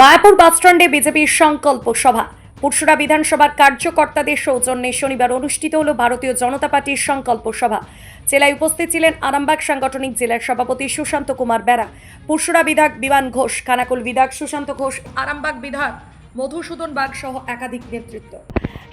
মায়াপুর বাসস্ট্যান্ডে বিজেপির সংকল্প সভা। পুরসুরা বিধানসভার কার্যকর্তাদের সৌজন্যে শনিবার অনুষ্ঠিত হল ভারতীয় জনতা পার্টির সংকল্প সভা। জেলায় উপস্থিত ছিলেন আরামবাগ সাংগঠনিক জেলার সভাপতি সুশান্ত কুমার বেরা, পুরসুরা বিধায়ক বিমান ঘোষ, খানাকুল বিধায়ক সুশান্ত ঘোষ, আরামবাগ বিধায়ক মধুসূদন বাগ সহ একাধিক নেতৃত্ব।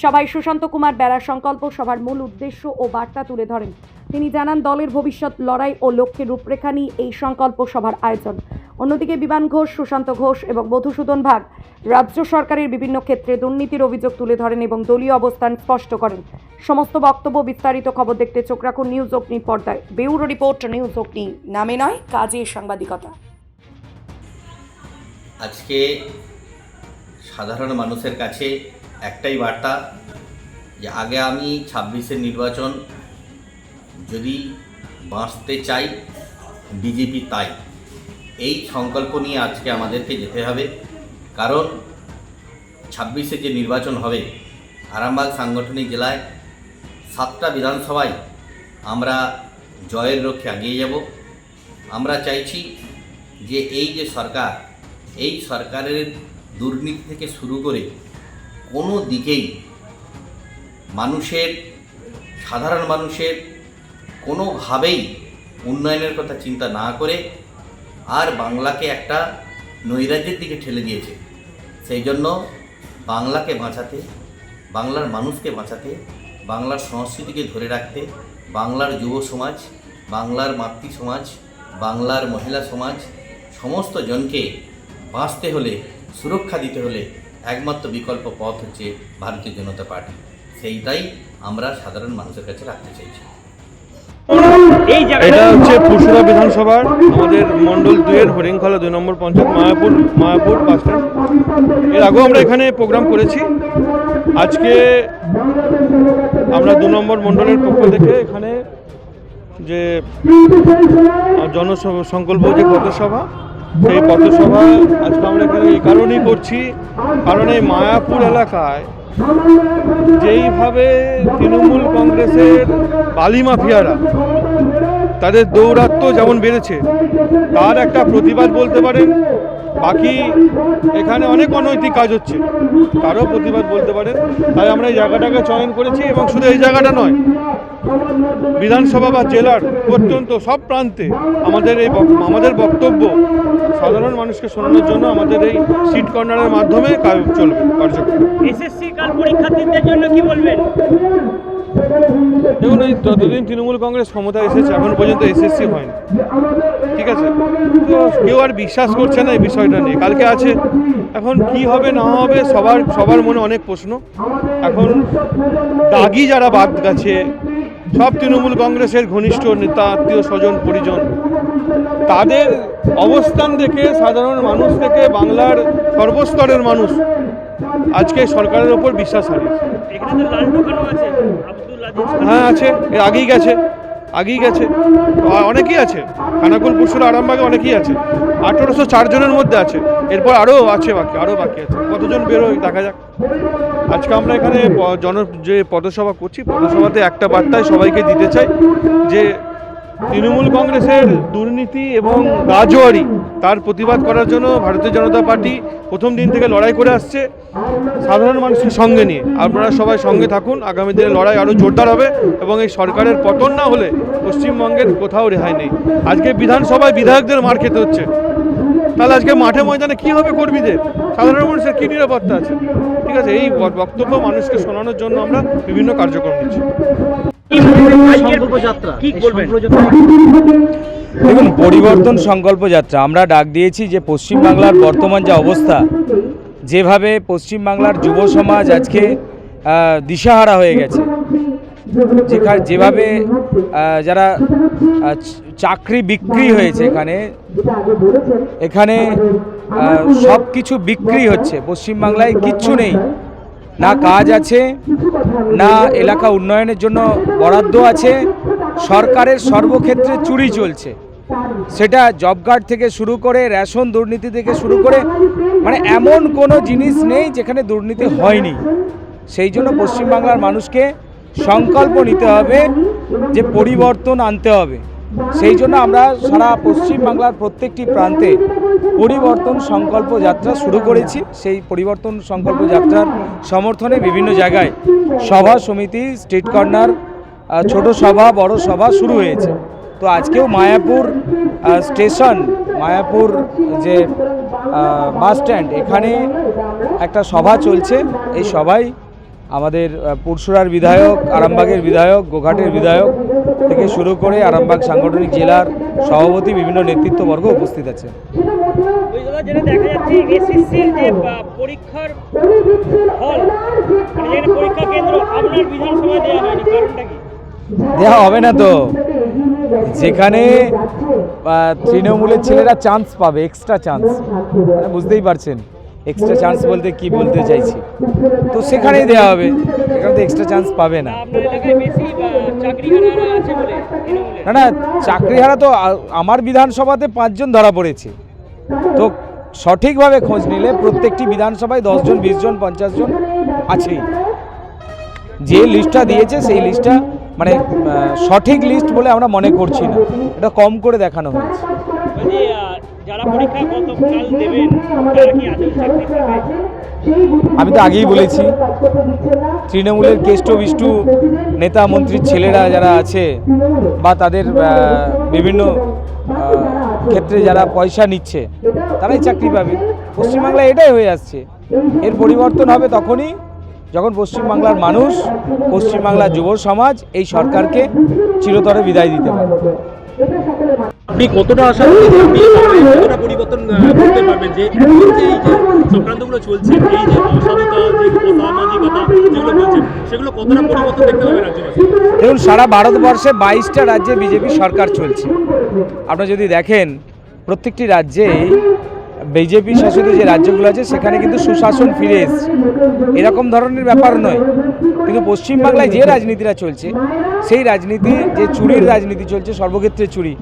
সভায় সুশান্ত কুমার বেড়া সংকল্প সভার মূল উদ্দেশ্য ও বার্তা তুলে ধরেন। তিনি জানান, দলের ভবিষ্যৎ লড়াই ও লক্ষ্যের রূপরেখা নিয়ে এই সংকল্প সভার আয়োজন। অন্যদিকে বিমান ঘোষ, সুশান্ত ঘোষ এবং মধুসূদন ভাগ রাজ্য সরকারের বিভিন্ন ক্ষেত্রে দুর্নীতির অভিযোগ তুলে ধরেন এবং দলীয় অবস্থান স্পষ্ট করেন। সমস্ত বক্তব্য, বিস্তারিত খবর দেখতে চোখ রাখুন নিউজ অগ্নির পর্দায়। বেউরো রিপোর্ট, নিউজ অগ্নি, নামে নয়, কাজে সাংবাদিকতা। আজকে সাধারণ মানুষের কাছে একটাই বার্তা যে আগে আমি ছাব্বিশের নির্বাচন যদি বাঁচতে চাই, বিজেপি তাই। এই সংকল্প নিয়ে আজকে আমাদেরকে যেতে হবে। কারণ ছাব্বিশে যে নির্বাচন হবে, আরামবাগ সাংগঠনিক জেলায় সাতটা বিধানসভায় আমরা জয়ের লক্ষ্যে এগিয়ে যাব। আমরা চাইছি যে এই যে সরকার, এই সরকারের দুর্নীতি থেকে শুরু করে কোনো দিকেই মানুষের, সাধারণ মানুষের কোনোভাবেই উন্নয়নের কথা চিন্তা না করে আর বাংলাকে একটা নৈরাজ্যের দিকে ঠেলে দিয়েছে। সেই জন্য বাংলাকে বাঁচাতে, বাংলার মানুষকে বাঁচাতে, বাংলার সংস্কৃতিকে ধরে রাখতে, বাংলার যুব সমাজ, বাংলার মাতৃ সমাজ, বাংলার মহিলা সমাজ, সমস্ত জনকে বাঁচতে হলে, সুরক্ষা দিতে হলে একমাত্র বিকল্প পথ হচ্ছে ভারতীয় জনতা পার্টি। সেইটাই আমরা সাধারণ মানুষের কাছে রাখতে চাইছি। এটা হচ্ছে পুরসুরা বিধানসভার আমাদের মন্ডল দুইয়ের হরিংখলা দুই নম্বর পঞ্চায়েত মায়াপুর মায়াপুর বাস স্ট্যান্ড। এর আগেও আমরা এখানে প্রোগ্রাম করেছি। আজকে আমরা দু নম্বর মন্ডলের পক্ষ থেকে এখানে যে জন সংকল্প যে পথসভা সেই পথসভা আজকে আমরা এখানে এই কারণেই করছি। কারণ এই মায়াপুর এলাকায় যেইভাবে তৃণমূল কংগ্রেসের বালি মাফিয়ারা তাদের দৌরাত্ম যেমন বেড়েছে, তার একটা প্রতিবাদ বলতে পারেন, বাকি এখানে অনেক অনৈতিক কাজ হচ্ছে, তারও প্রতিবাদ বলতে পারেন। তাই আমরা এই জায়গাটাকে চয়ন করেছি এবং শুধু এই জায়গাটা নয়, বিধানসভা বা জেলার অত্যন্ত সব প্রান্তে আমাদের এই আমাদের বক্তব্য সাধারণ মানুষকে শোনানোর জন্য আমাদের এই সিট কর্নারের মাধ্যমে কাজ চলবে কার্যক্রম। এসএসসি কাল পরীক্ষার্থীদের জন্য কি বলবেন? দেখুন এই যতদিন তৃণমূল কংগ্রেস ক্ষমতায় এসেছে এখন পর্যন্ত এসএসসি হয়নি। ঠিক আছে? তো কেউ আর বিশ্বাস করছে না এই বিষয়টা নিয়ে। কালকে আছে। এখন কি হবে না হবে সবার সবার মনে অনেক প্রশ্ন। এখন দাগি যারা বাদ গেছে সব তৃণমূল কংগ্রেসের ঘনিষ্ঠ নেতা আত্মীয় স্বজন পরিজন। তাদের অবস্থান দেখে সাধারণ মানুষ থেকে বাংলার সর্বস্তরের মানুষ আজকে সরকারের ওপর বিশ্বাস হারিয়েছে। হ্যাঁ আছে। এর আগেই গেছে। আগেই গেছে। অনেকেই আছে। খানাকুল পুরসুরা আরামবাগে অনেকেই আছে। আঠেরোশো চারজনের মধ্যে আছে। এরপর আরও আছে বাকি আরও বাকি আছে। কতজন বেরোয় দেখা যাক। আজকে আমরা এখানে জন, যে পদসভা করছি, পদসভাতে একটা বার্তায় সবাইকে দিতে চাই যে তৃণমূল কংগ্রেসের দুর্নীতি এবং গাজোয়ারি, তার প্রতিবাদ করার জন্য ভারতীয় জনতা পার্টি প্রথম দিন থেকে লড়াই করে আসছে সাধারণ মানুষের সঙ্গে নিয়ে। আপনারা সবাই সঙ্গে থাকুন, আগামী দিনে লড়াই আরও জোরদার হবে এবং এই সরকারের পতন না হলে পশ্চিমবঙ্গের কোথাও রেহাই নেই। আজকে বিধানসভায় বিধায়কদের মার খেতে হচ্ছে। তাহলে আজকে মাঠে ময়দানে কী হবে কর্মীদের? সাধারণ মানুষের কী নিরাপত্তা আছে? ঠিক আছে, এই বক্তব্য মানুষকে শোনানোর জন্য আমরা বিভিন্ন কার্যক্রম নিচ্ছি। কি বলবেন? দেখুন পরিবর্তন সংকল্প যাত্রা আমরা ডাক দিয়েছি যে পশ্চিমবাংলার বর্তমান যে অবস্থা যেভাবে পশ্চিমবাংলার যুব সমাজ আজকে দিশাহারা হয়ে গেছে যেখানে যেভাবে যারা চাকরি বিক্রি হয়েছে এখানে এখানে সব কিছু বিক্রি হচ্ছে পশ্চিমবাংলায় কিচ্ছু নেই না কাজ আছে না এলাকা উন্নয়নের জন্য বরাদ্দ আছে সরকারের সর্বক্ষেত্রে চুরি চলছে। সেটা জব কার্ড থেকে শুরু করে রেশন দুর্নীতি থেকে শুরু করে মানে এমন কোনো জিনিস নেই যেখানে দুর্নীতি হয়নি। সেই জন্য পশ্চিমবাংলার মানুষকে সংকল্প নিতে হবে যে পরিবর্তন আনতে হবে। সেই জন্য আমরা সারা পশ্চিমবাংলার প্রত্যেকটি প্রান্তে পরিবর্তন সংকল্প যাত্রা শুরু করেছি। সেই পরিবর্তন সংকল্প যাত্রার সমর্থনে বিভিন্ন জায়গায় সভা সমিতি, স্ট্রিট কর্নার ছোট সভা, বড় সভা শুরু হয়েছে। তো আজকেও মায়াপুর স্টেশন, মায়াপুর যে বাস স্ট্যান্ড, এখানে একটা সভা চলছে। এই সভায় আমাদের পুরসুরার বিধায়ক, আরামবাগের বিধায়ক, গোঘাটের বিধায়ক থেকে শুরু করে আরামবাগ সাংগঠনিক জেলার সভাপতি, বিভিন্ন নেতৃত্ববর্গ উপস্থিত আছে। পরীক্ষার মানে পরীক্ষা কেন্দ্র, আপনার বিধানসভায় দেওয়া হয়নি, কারণটা কি? দেওয়া হবে না তো। যেখানে তৃণমূলের ছেলেরা চান্স পাবে এক্সট্রা চান্স বুঝতেই পারছেন এক্সট্রা চান্স বলতে কি বলতে চাইছি। তো সেখানেই দেওয়া হবে, এখানে তো এক্সট্রা চান্স পাবে না। না না না চাকরিহারা তো আমার বিধানসভাতে পাঁচজন ধরা পড়েছে। তো সঠিকভাবে খোঁজ নিলে প্রত্যেকটি বিধানসভায় দশজন বিশ জন পঞ্চাশ জন আছেই যে লিস্টটা দিয়েছে, সেই লিস্টটা মানে সঠিক লিস্ট বলে আমরা মনে করছি না। এটা কম করে দেখানো হয়েছে পাবে আমি তো আগেই বলেছি তৃণমূলের কেষ্ট বিষ্টু নেতা মন্ত্রীর ছেলেরা যারা আছে বা তাদের বিভিন্ন ক্ষেত্রে যারা পয়সা নিচ্ছে তারাই চাকরি পাবে। পশ্চিমবাংলায় এটাই হয়ে আসছে। এর পরিবর্তন হবে তখনই যখন পশ্চিমবাংলার মানুষ পশ্চিমবাংলার যুব সমাজ এই সরকারকে চিরতরে বিদায় দিতে পারে। আপনি কতটা আশা কতটা পরিবর্তন করতে পারবেন? যে যে এই যে চক্রান্তগুলো চলছে এই যে অসাধুতা যে অসামাজিকতা যেগুলো বলছেন সেগুলো কতটা পরিবর্তন দেখতে পাবে রাজ্যবাসী দেখুন সারা ভারতবর্ষে বাইশটা রাজ্যে বিজেপি সরকার চলছে। আপনারা যদি দেখেন প্রত্যেকটি রাজ্যেই বিজেপি শাসিত যে রাজ্যগুলো আছে, সেখানে কিন্তু সুশাসন ফিরে এসছে। এরকম ধরনের ব্যাপার নয়। কিন্তু পশ্চিমবাংলায় যে রাজনীতিটা চলছে, সেই রাজনীতি, যে চুরির রাজনীতি চলছে, সর্বক্ষেত্রে চুরি।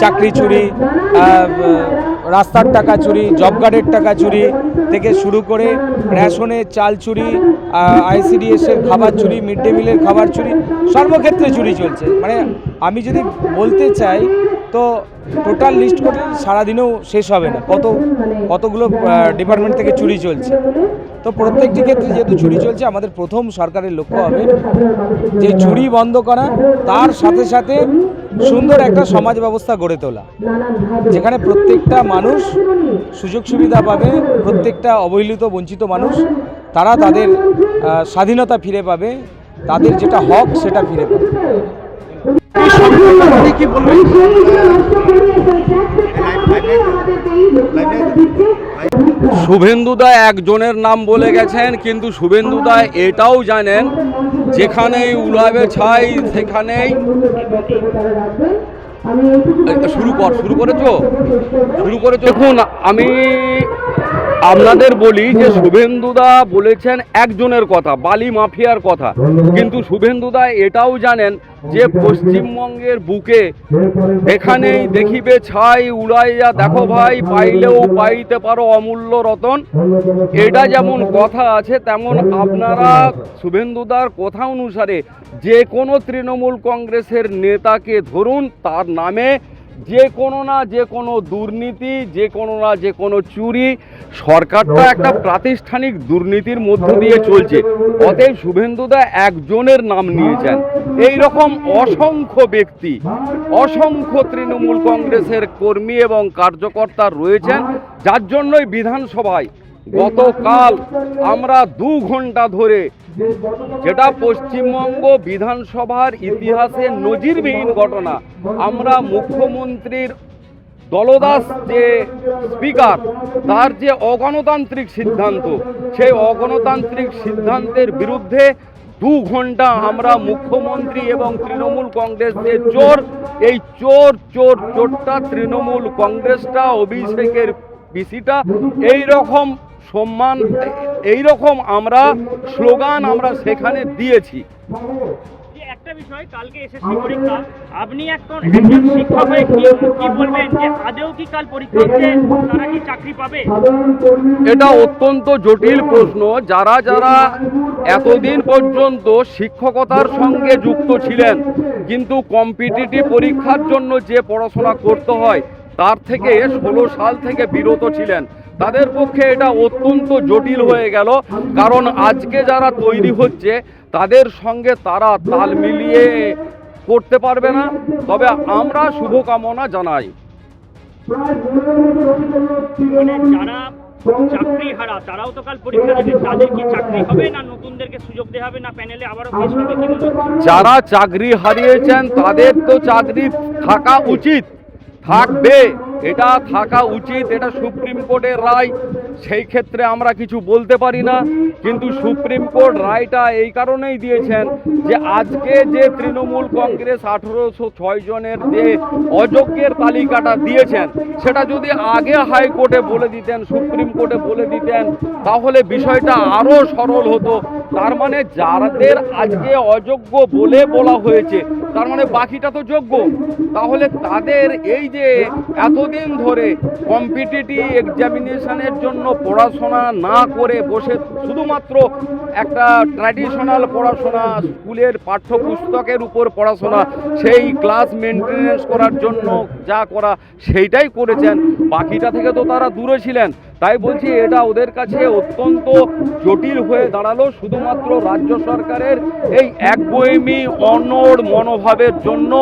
চাকরি চুরি রাস্তার টাকা চুরি, জব কার্ডের টাকা চুরি থেকে শুরু করে রেশনের চাল চুরি আইসিডিএস এর খাবার চুরি মিড ডে মিলের খাবার চুরি, সর্বক্ষেত্রে চুরি চলছে। মানে আমি যদি বলতে চাই তো টোটাল লিস্ট করলে সারাদিনেও শেষ হবে না। কত, কতগুলো ডিপার্টমেন্ট থেকে চুরি চলছে। তো প্রত্যেকটি ক্ষেত্রে যেহেতু চুরি চলছে, আমাদের প্রথম সরকারের লক্ষ্য হবে যে চুরি বন্ধ করা, তার সাথে সাথে সুন্দর একটা সমাজ ব্যবস্থা গড়ে তোলা, যেখানে প্রত্যেকটা মানুষ সুযোগ সুবিধা পাবে, প্রত্যেকটা অবহেলিত, বঞ্চিত মানুষ, তারা তাদের স্বাধীনতা ফিরে পাবে, তাদের যেটা হক সেটা ফিরে পাবে। শুভেন্দুদা একজনের নাম বলে গেছেন কিন্তু শুভেন্দুদা এটাও জানেন যেখানেই উড়াবে ছাই সেখানেই শুরু কর শুরু করেছ? শুরু করেছ? দেখুন আমি আপনাদের বলি যে শুভেন্দুদা বলেছেন একজনের কথা, বালি মাফিয়ার কথা। কিন্তু শুভেন্দুদা এটাও জানেন যে পশ্চিমবঙ্গের বুকে এখানেই দেখিবে ছাই উড়াইয়া, দেখো ভাই, পাইলেও পাইতে পারো অমূল্য রতন। এটা যেমন কথা আছে, তেমন আপনারা শুভেন্দুদার কথা অনুসারে যে কোনো তৃণমূল কংগ্রেসের নেতাকে ধরুন, তার নামে যে কোনো না যে কোনো দুর্নীতি, যে কোনো না যে কোনো চুরি সরকারটা একটা প্রাতিষ্ঠানিক দুর্নীতির মধ্য দিয়ে চলছে। অতএব শুভেন্দুদা একজনের নাম নিয়েছেন। এই রকম অসংখ্য ব্যক্তি, অসংখ্য তৃণমূল কংগ্রেসের কর্মী এবং কার্যকর্তা রয়েছেন, যার জন্যই বিধানসভায় গতকাল আমরা দু ঘণ্টা ধরে যেটা পশ্চিমবঙ্গ বিধানসভার ইতিহাসে নজিরবিহীন ঘটনা। আমরা মুখ্যমন্ত্রীর দলদাস যে স্পিকার, তার যে অগণতান্ত্রিক সিদ্ধান্ত, সেই অগণতান্ত্রিক সিদ্ধান্তের বিরুদ্ধে দু ঘণ্টা আমরা মুখ্যমন্ত্রী এবং তৃণমূল কংগ্রেস যে চোর, এই চোর চোর, চোরটা তৃণমূল কংগ্রেসটা, অভিষেকের পিসিটা এই রকম সম্মান এই রকম আমরা স্লোগান আমরা সেখানে দিয়েছি। একটা বিষয় কালকে এসএসসি পরীক্ষা। আপনি এখন একজন শিক্ষক হয়ে কি কি বলবেন যে আদেও কি কাল পরীক্ষা হচ্ছে? তারা কি চাকরি পাবে? এটা অত্যন্ত জটিল প্রশ্ন। যারা যারা এতদিন পর্যন্ত শিক্ষকতার সঙ্গে যুক্ত ছিলেন কিন্তু কম্পিটিটিভ পরীক্ষার জন্য যে পড়াশোনা করতে হয় তার থেকে ষোলো সাল থেকে বিরত ছিলেন। তাদের পক্ষে এটা অত্যন্ত জটিল হয়ে গেল। কারণ আজকে যারা তৈরি হচ্ছে তাদের সঙ্গে তারা তাল মিলিয়ে করতে পারবে না। তবে আমরা শুভকামনা জানাই। যারা চাকরি হারা তারাও তো কাল পরীক্ষা দেবে তাদের কি চাকরি হবে না? নতুনদেরকে সুযোগ দেওয়া হবে না? প্যানেলে আবারও পেশ হবে কি যারা চাকরি হারিয়েছেন তাদের তো চাকরি থাকা উচিত। থাকবে। এটা থাকা উচিত, এটা সুপ্রিম কোর্টের রায়। সেই ক্ষেত্রে আমরা কিছু বলতে পারি না, কিন্তু সুপ্রিম কোর্ট রায়টা এই কারণেই দিয়েছেন যে আজকে যে তৃণমূল কংগ্রেস আঠেরোশো ছয় জনের যে অযোগ্যের তালিকাটা দিয়েছেন, সেটা যদি আগে হাইকোর্টে বলে দিতেন, সুপ্রিম কোর্টে বলে দিতেন, তাহলে বিষয়টা আরও সরল হতো। তার মানে যাদের আজকে অযোগ্য বলে বলা হয়েছে, তার মানে বাকিটা তো যোগ্য। তাহলে তাদের এই যে এতদিন ধরে কম্পিটিটিভ এক্সামিনেশনের জন্য পড়াশোনা না করে বসে শুধুমাত্র একটা ট্র্যাডিশনাল পড়াশোনা, স্কুলের পাঠ্যপুস্তকের উপর পড়াশোনা, সেই ক্লাস মেনটেনেন্স করার জন্য যা করা, সেইটাই করেছেন। বাকিটা থেকে তো তারা দূরে ছিলেন। তাই বলছি এটা ওদের কাছে অত্যন্ত জটিল হয়ে দাঁড়াল শুধুমাত্র রাজ্য সরকারের এই একগুয়েমি অনড় মনোভাবের জন্য।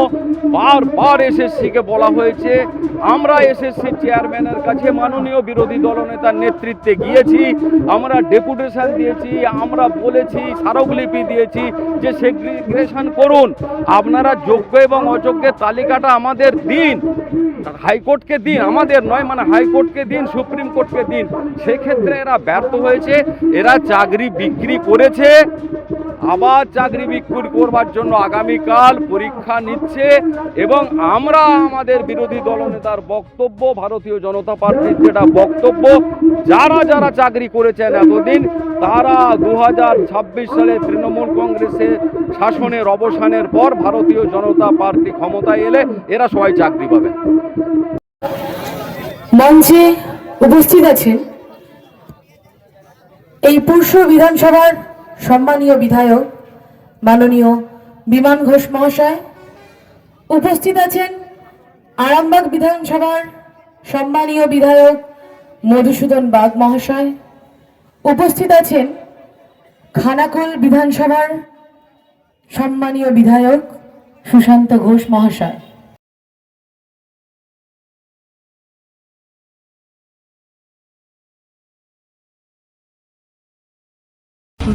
বারবার এসএসসিকে বলা হয়েছে, আমরা এসএসসি চেয়ারম্যানের কাছে মাননীয় বিরোধী দলনেতার নেতৃত্বে গিয়েছি, আমরা ডেপুটেশন দিয়েছি, আমরা বলেছি, স্মারকলিপি দিয়েছি যে সেগ্রিগেশন করুন। আপনারা যোগ্য এবং অযোগ্যের তালিকাটা আমাদের দিন, হাইকোর্টকে দিন, আমাদের নয় মানে হাইকোর্টকে দিন, সুপ্রিম কোর্টকে দিন। সেক্ষেত্রে এরা ব্যর্থ হয়েছে, এরা চাকরি বিক্রি করেছে, আবার চাকরি বিক্রি করবার জন্য আগামীকাল পরীক্ষা নিচ্ছে এবং আমরা আমাদের বিরোধী দলনেতার বক্তব্য, ভারতীয় জনতা পার্টির যেটা বক্তব্য, যারা যারা চাকরি করেছেন এতদিন, তারা দু হাজার ছাব্বিশ সালে তৃণমূল কংগ্রেসের শাসনের অবসানের পর ভারতীয় জনতা পার্টি ক্ষমতায় এলে এরা সবাই চাকরি পাবে। মঞ্চে উপস্থিত আছেন এই পুরুষ বিধানসভার সম্মানীয় বিধায়ক, মাননীয় বিমান ঘোষ মহাশয়, উপস্থিত আছেন আরামবাগ বিধানসভার সম্মানীয় বিধায়ক মধুসূদন বাগ মহাশয়, উপস্থিত আছেন খানাকুল বিধানসভার সম্মানীয় বিধায়ক সুশান্ত ঘোষ মহাশয়।